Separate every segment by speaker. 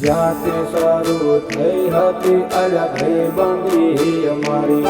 Speaker 1: જ્યાંથી શરૂ થઈ હતી અલગ અમારી અમારી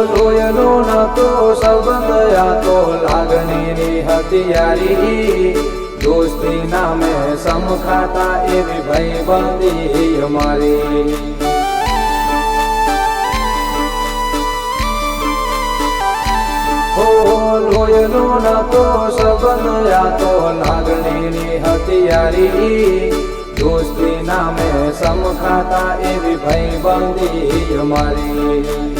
Speaker 1: ઓ લોયનો નતો સંબંધ આ તો લાગણીની હથિયારી દોસ્તી નામે સમખાતા એવી ભાઈબંધી અમારી ઓ લોયનો નતો સંબંધ આ તો લાગણીની હથિયારી દોસ્તી નામે સમખાતા એવી ભાઈબંધી અમારી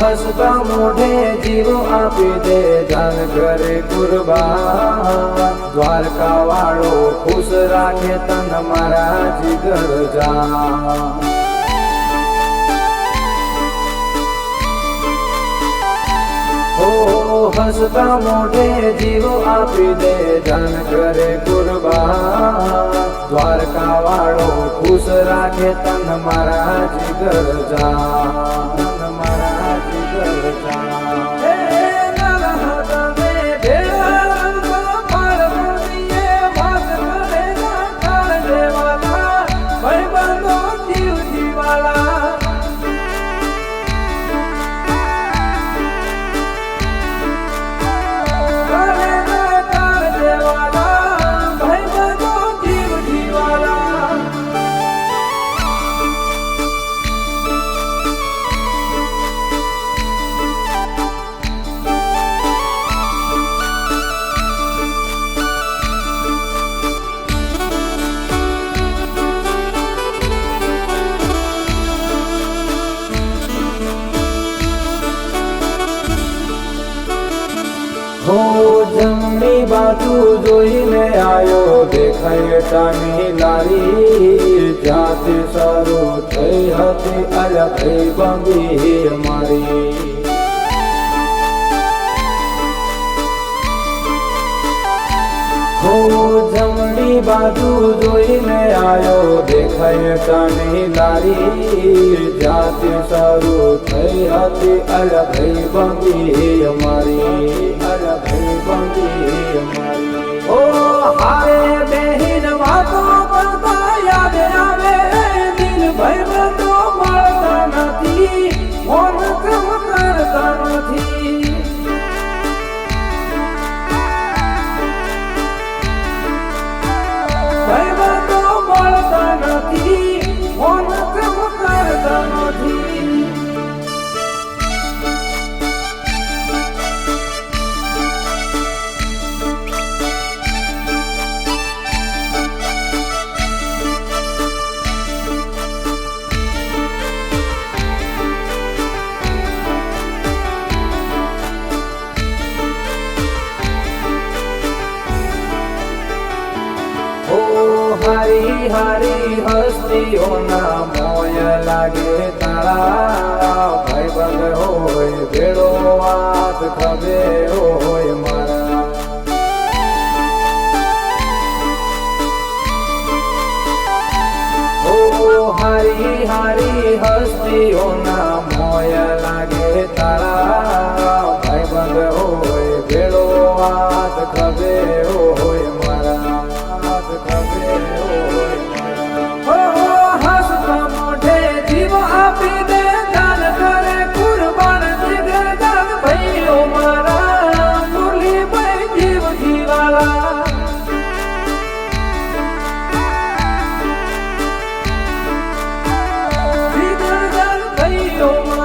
Speaker 1: હસતા મોઢે જીવ આપી દે ધન કરે કુરબાન. દ્વારકા વાળો ખુશ રાખે તન મારા જીગર જા હસતા મોઢે જીવ આપી દે ધન કરે કુરબાન. દ્વારકા વાળો ખુશ રાખે તન મારા જીગર જા બાજુ જોઈને આવ્યો દેખાય ટાની લારી. જાતે શરૂ થઈ હતી. અલગ બંગી મારી. જમણી બાજુ જોઈને આવ્યો દેખાય ટાની લારી. જાતે શરૂ થઈ હતી. અલગ બંગી મારી. બંદી અમારી હારી હારી હસ્તીઓના મોય લાગે તારા. ભાઈબંધ હોય, ભેળો વાત ખબે હોય મારા. હારી હારી હસ્તીઓના મોય લાગે તારા. don't